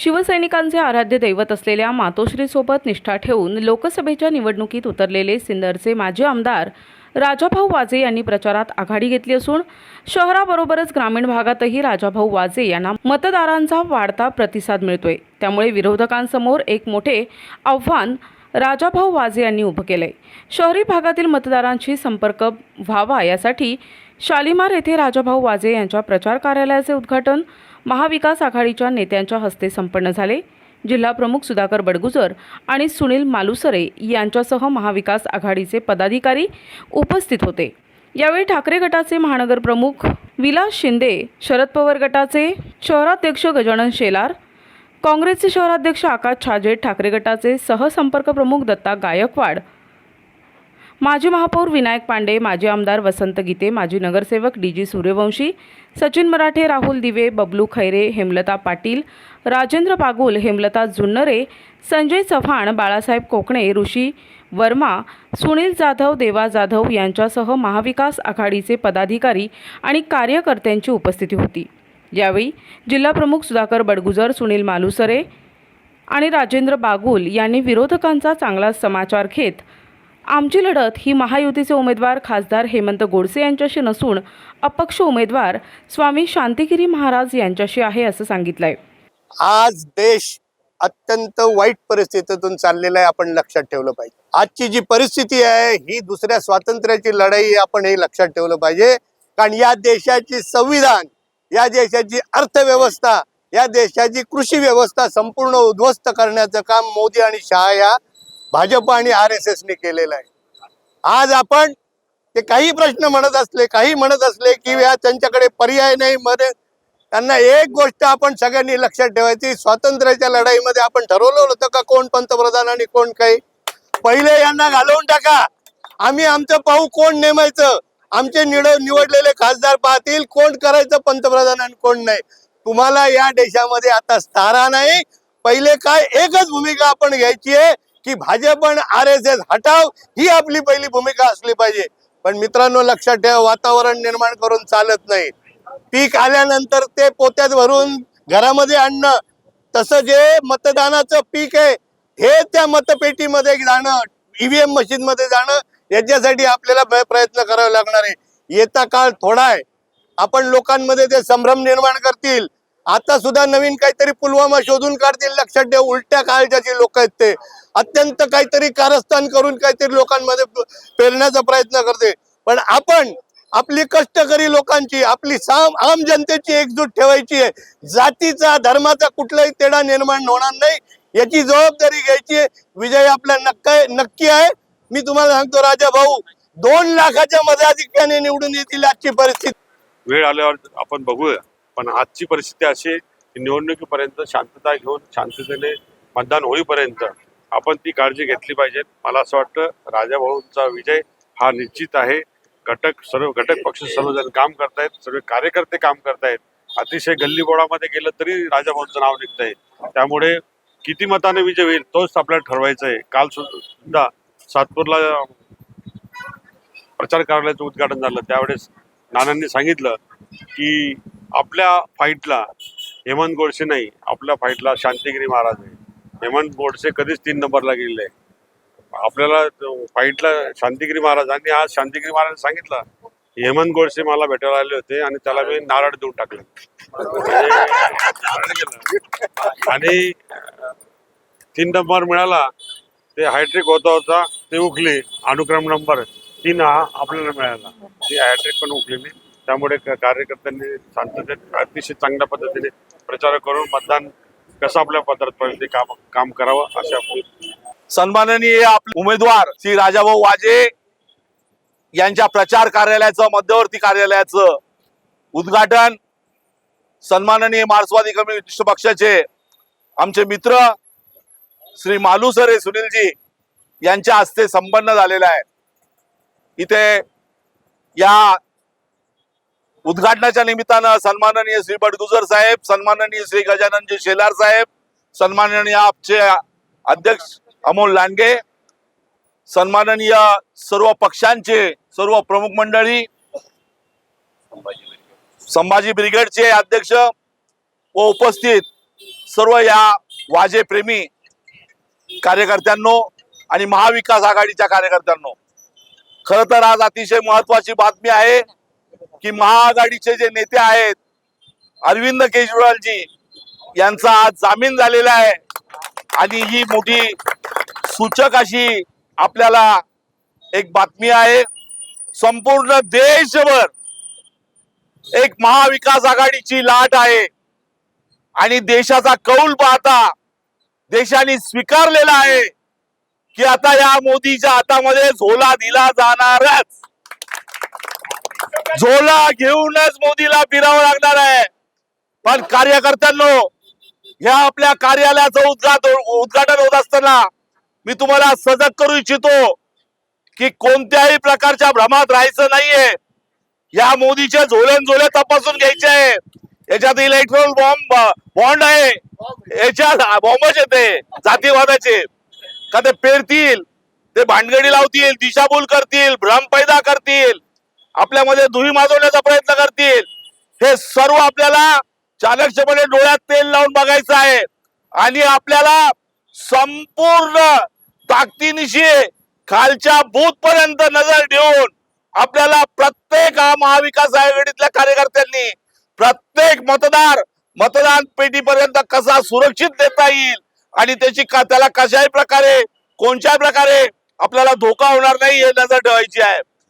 शिवसैनिकांचे आराध्य दैवत असलेल्या मातोश्रीसोबत निष्ठा ठेवून लोकसभेच्या निवडणुकीत उतरलेले सिन्नरचे माजी आमदार राजाभाऊ वाजे यांनी प्रचारात आघाडी घेतली असून शहराबरोबरच ग्रामीण भागातही राजाभाऊ वाजे यांना मतदारांचा वाढता प्रतिसाद मिळतोय. त्यामुळे विरोधकांसमोर एक मोठे आव्हान राजाभाऊ वाजे यांनी उभं केलंय. शहरी भागातील मतदारांशी संपर्क व्हावा यासाठी शालिमार येथे राजाभाऊ वाजे यांच्या प्रचार कार्यालयाचे उद्घाटन महाविकास आघाडीच्या नेत्यांच्या हस्ते संपन्न झाले. जिल्हा प्रमुख सुधाकर बडगुजर आणि सुनील मालुसरे यांच्यासह महाविकास आघाडीचे पदाधिकारी उपस्थित होते. यावेळी ठाकरे गटाचे महानगर प्रमुख विलास शिंदे शरद पवार गटाचे शहराध्यक्ष गजानन शेलार काँग्रेसचे शहराध्यक्ष आकाश छाजे ठाकरे गटाचे सहसंपर्क प्रमुख दत्ता गायकवाड माजी महापौर विनायक पांडे माजी आमदार वसंत गीते माजी नगरसेवक डी जी सूर्यवंशी सचिन मराठे राहुल दिवे बबलू खैरे हेमलता पाटील राजेंद्र बागुल हेमलता जुन्नरे संजय चव्हाण बाळासाहेब कोकणे ऋषी वर्मा सुनील जाधव देवा जाधव यांच्यासह महाविकास आघाडीचे पदाधिकारी आणि कार्यकर्त्यांची उपस्थिती होती. यावेळी जिल्हाप्रमुख सुधाकर बडगुजर सुनील मालुसरे आणि राजेंद्र बागुल यांनी विरोधकांचा चांगला समाचार घेत आमची लढत ही महायुतीचे उमेदवार खासदार हेमंत गोडसे यांच्याशी नसून अपक्ष उमेदवार स्वामी शांतिगिरी महाराज यांच्याशी आहे असं सांगितलंय. आज देश अत्यंत वाईट परिस्थितीतून चाललेला आहे आपण लक्षात ठेवलं पाहिजे. आजची जी परिस्थिती आहे ही दुसऱ्या स्वातंत्र्याची लढाई आपण हे लक्षात ठेवलं पाहिजे. कारण या देशाची संविधान या देशाची अर्थव्यवस्था या देशाची कृषी व्यवस्था संपूर्ण उद्ध्वस्त करण्याचं काम मोदी आणि शहा या भाजप आणि आर एस एसने केलेलं आहे. आज आपण ते काही प्रश्न म्हणत असले काही म्हणत असले की या त्यांच्याकडे पर्याय नाही मध्ये त्यांना एक गोष्ट आपण सगळ्यांनी लक्षात ठेवायची स्वातंत्र्याच्या लढाईमध्ये आपण ठरवलं होतं का कोण पंतप्रधान आणि कोण काही? पहिले यांना घालवून टाका. आम्ही आमचं पाहू कोण नेमायचं? आमचे निड निवडलेले खासदार पाहतील कोण करायचं पंतप्रधान आणि कोण नाही. तुम्हाला या देशामध्ये आता स्थारा नाही. पहिले काय एकच भूमिका आपण घ्यायची आहे की भाजप आणि आर एस एस हटाव ही आपली पहिली भूमिका असली पाहिजे. पण मित्रांनो लक्षात ठेवा वातावरण निर्माण करून चालत नाही. पीक आल्यानंतर ते पोत्यात भरून घरामध्ये आणणं तसं जे मतदानाचं पीक आहे हे त्या मतपेटीमध्ये जाणं ईव्हीएम मशीन मध्ये जाणं याच्यासाठी आपल्याला प्रयत्न करावे लागणार आहे. येता काळ थोडा आहे. आपण लोकांमध्ये ते संभ्रम निर्माण करतील. आता सुद्धा नवीन काहीतरी पुलवामा शोधून काढतील. लक्षात ठेव उलट्या काळजाची लोक आहेत ते. अत्यंत काहीतरी कारस्थान करून काहीतरी लोकांमध्ये पेरण्याचा प्रयत्न करते. पण आपण आपली कष्टकरी लोकांची आपली साम आम जनतेची एकजूट ठेवायची आहे. जातीचा धर्माचा कुठलाही तेढा निर्माण होणार नाही. याची जबाबदारी घ्यायची आहे. विजय आपला नक्का नक्की आहे. मी तुम्हाला सांगतो राजा भाऊ दोन लाखाच्या मताधिक्याने निवडून येतील आजची परिस्थिती. वेळ आल्यावर आपण बघूया. पण आजची परिस्थिती अशी की निवडणुकीपर्यंत शांतता घेऊन शांततेने मतदान होईपर्यंत आपण ती काळजी घेतली पाहिजे मला असं वाटतं राजाभाऊंचा विजय हा निश्चित आहे. घटक सर्व घटक पक्ष सर्वजण काम करतायत सर्व कार्यकर्ते काम करतायत. अतिशय गल्लीबोळामध्ये गेलं तरी राजाभाऊंचं नाव निघतंय. त्यामुळे किती मताने विजय होईल तोच आपल्याला ठरवायचा आहे काल सुद्धा सातपूरला प्रचार कार्यालयाचं उद्घाटन झालं. त्यावेळेस नानांनी सांगितलं की आपल्या फाईटला हेमंत गोडसे नाही आपल्या फाईटला शांतिगिरी महाराज आहे हेमंत गोडसे कधीच तीन नंबरला गेलेले आपल्याला फाईटला शांतिगिरी महाराज आणि आज शांतिगिरी महाराज सांगितलं हेमंत गोडसे मला भेटायला आले होते आणि त्याला मी नारळ देऊन टाकलं. आणि तीन नंबर मिळाला ते हायट्रिक होता होता ते उकली अनुक्रम नंबर तीन हा आपल्याला मिळाला. ती हायट्रिक पण उकलेली त्यामुळे कार्यकर्त्यांनी शांततेत अतिशय चांगल्या पद्धतीने प्रचार करून मतदान कसं आपल्या पदार्थ काम काम करावं अशा सन्माननीय आपले उमेदवार श्री राजाभाऊ वाजे यांच्या प्रचार कार्यालयाचं मध्यवर्ती कार्यालयाचं उद्घाटन. सन्माननीय मार्क्सवादी कम्युनिस्ट पक्षाचे आमचे मित्र श्री मालुसरे सुनीलजी यांच्या हस्ते संपन्न झालेलं आहे. इथे या उद्घाटनाच्या निमित्तानं सन्माननीय श्री बडगुजर साहेब सन्माननीय श्री गजाननजी शेलार साहेब सन्माननीय आपचे अध्यक्ष अमोल लांडगे सन्माननीय सर्व पक्षांचे सर्व प्रमुख मंडळी संभाजी ब्रिगेडचे अध्यक्ष व उपस्थित सर्व या वाजेप्रेमी कार्यकर्त्यांनो आणि महाविकास आघाडीच्या कार्यकर्त्यांनो. खर तर आज अतिशय महत्वाची बातमी आहे. की महाआघाडीचे जे नेते आहेत अरविंद केजरीवालजी यांचा आज जामीन झालेला आहे. आणि ही मोठी सूचक अशी आपल्याला एक बातमी आहे. संपूर्ण देशभर एक महाविकास आघाडीची लाट आहे. आणि देशाचा कौल पाहता देशाने स्वीकारलेला आहे की आता या मोदीच्या हातामध्ये झोला दिला जाणारच. झोला घेऊनच मोदीला फिरावं लागणार आहे. पण कार्यकर्त्यांनो ह्या आपल्या कार्यालयाचं उद्घाटन उद्घाटन होत असताना मी तुम्हाला सजग करू इच्छितो की कोणत्याही प्रकारच्या भ्रमात राहायचं नाहीये. या मोदीचे झोलन झोले तपासून घ्यायचे आहे. याच्यात इलेक्ट्रॉन बॉम्ब बॉन्ड आहे. याच्यात बॉम्बच येते जातीवादाचे. का ते पेरतील ते भांडगडी लावतील दिशाभूल करतील भ्रम पैदा करतील. आपल्यामध्ये धुई माजवण्याचा प्रयत्न करतील. हे सर्व आपल्याला चाणक्षपणे डोळ्यात तेल लावून बघायचं आहे. आणि आपल्याला संपूर्ण ताकदीनिशी खालच्या बूथ पर्यंत नजर ठेवून आपल्याला प्रत्येक महाविकास आघाडीतल्या कार्यकर्त्यांनी प्रत्येक मतदार मतदान पेटीपर्यंत कसा सुरक्षित देता येईल आणि त्याची त्याला कशाही प्रकारे कोणत्याही प्रकारे आपल्याला धोका होणार नाही हे नजर ठेवायची आहे.